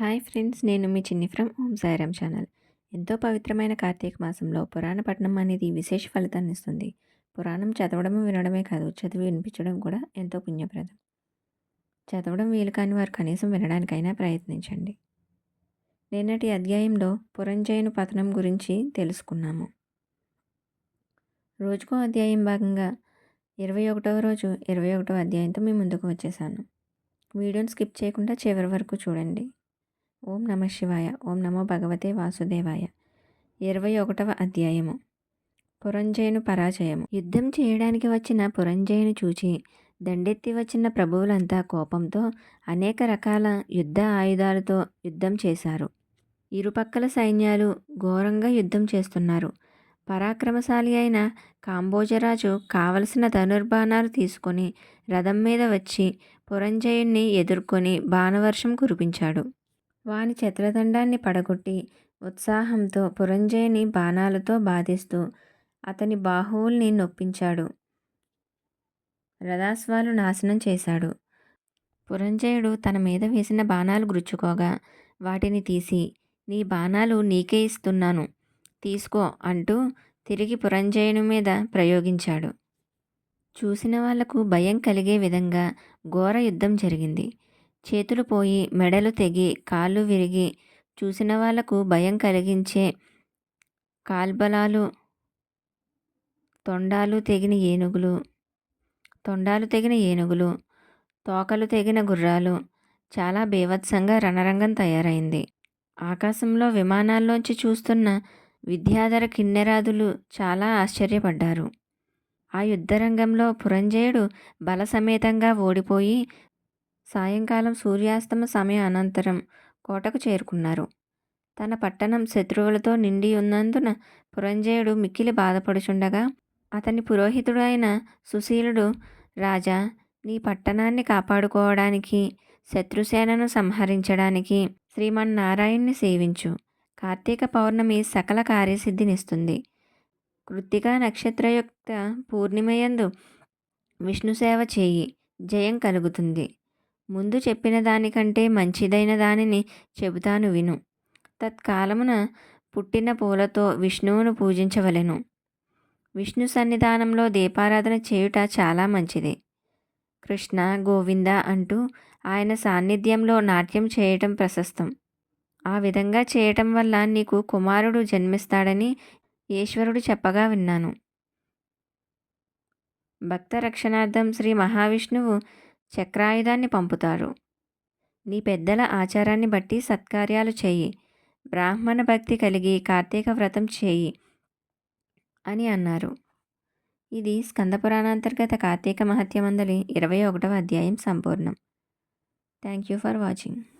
Hi friends నేను మీ చిన్ని from Om Sairam channel. ఎంతో పవిత్రమైన కార్తీక మాసంలో పురాణ పఠనం అనేది విశేష ఫలితాన్ని ఇస్తుంది. పురాణం చదవడం వినడమే కాదు చదివి వినిపించడం కూడా ఎంతో పుణ్యప్రదం. చదవడం వీలు కాని వారు కనీసం వినడానికైనా ప్రయత్నించండి. నిన్నటి అధ్యాయంలో పురంజయును పతనం గురించి తెలుసుకున్నాము. రోజుకో అధ్యాయం భాగంగా ఇరవై ఒకటవ రోజు ఇరవై ఒకటవ అధ్యాయంతో మీ ముందుకు వచ్చేసాను. వీడియోని స్కిప్ చేయకుండా చివరి వరకు చూడండి. ఓం నమ శివాయ. ఓం నమో భగవతే వాసుదేవాయ. ఇరవై ఒకటవ అధ్యాయము. పురంజయును పరాజయము. యుద్ధం చేయడానికి వచ్చిన పురంజయును చూచి దండెత్తి వచ్చిన ప్రభువులంతా కోపంతో అనేక రకాల యుద్ధ ఆయుధాలతో యుద్ధం చేశారు. ఇరుపక్కల సైన్యాలు ఘోరంగా యుద్ధం చేస్తున్నారు. పరాక్రమశాలి అయిన కాంబోజరాజు కావలసిన ధనుర్బాణాలు తీసుకొని రథం మీద వచ్చి పురంజయుణ్ణి ఎదుర్కొని బాణవర్షం కురిపించాడు. వాని చతురదండాన్ని పడగొట్టి ఉత్సాహంతో పురంజయుని బాణాలతో బాధిస్తూ అతని బాహువుల్ని నొప్పించాడు. రథాశ్వాలు నాశనం చేశాడు. పురంజయుడు తన మీద వేసిన బాణాలు గుచ్చుకోగా వాటిని తీసి నీ బాణాలు నీకే ఇస్తున్నాను తీసుకో అంటూ తిరిగి పురంజయుని మీద ప్రయోగించాడు. చూసిన వాళ్ళకు భయం కలిగే విధంగా ఘోర యుద్ధం జరిగింది. చేతులు పోయి మెడలు తెగి కాళ్ళు విరిగి చూసిన వాళ్ళకు భయం కలిగించే కాల్బలాలు తొండాలు తెగిన ఏనుగులు తొండాలు తెగిన ఏనుగులు తోకలు తెగిన గుర్రాలు చాలా బీభత్సంగా రణరంగం తయారైంది. ఆకాశంలో విమానాల్లోంచి చూస్తున్న విద్యాధర కిన్నెరాదులు చాలా ఆశ్చర్యపడ్డారు. ఆ యుద్ధరంగంలో పురంజయుడు బలసమేతంగా ఓడిపోయి సాయంకాలం సూర్యాస్తమ సమయ అనంతరం కోటకు చేరుకున్నారు. తన పట్టణం శత్రువులతో నిండి ఉన్నందున పురంజయుడు మిక్కిలి బాధపడుచుండగా అతని పురోహితుడు అయిన సుశీలుడు రాజా నీ పట్టణాన్ని కాపాడుకోవడానికి శత్రుసేనను సంహరించడానికి శ్రీమన్నారాయణ్ణి సేవించు. కార్తీక పౌర్ణమి సకల కార్యసిద్ధినిస్తుంది. కృత్తికా నక్షత్రయుక్త పూర్ణిమయందు విష్ణు సేవ చేయి. జయం కలుగుతుంది. ముందు చెప్పిన దానికంటే మంచిదైన దానిని చెబుతాను విను. తత్కాలమున పుట్టిన పూలతో విష్ణువును పూజించవలెను. విష్ణు సన్నిధానంలో దీపారాధన చేయుట చాలా మంచిది. కృష్ణ గోవింద అంటూ ఆయన సాన్నిధ్యంలో నాట్యం చేయటం ప్రశస్తం. ఆ విధంగా చేయటం వల్ల నీకు కుమారుడు జన్మిస్తాడని ఈశ్వరుడు చెప్పగా విన్నాను. భక్త రక్షణార్థం శ్రీ మహావిష్ణువు చక్రాయుధాన్ని పంపుతారు. నీ పెద్దల ఆచారాన్ని బట్టి సత్కార్యాలు చేయి. బ్రాహ్మణ భక్తి కలిగి కార్తీక వ్రతం చేయి అని అన్నారు. ఇది స్కందపురాణాంతర్గత కార్తీక మహత్యమందలి ఇరవై ఒకటవ అధ్యాయం సంపూర్ణం. Thank you for watching.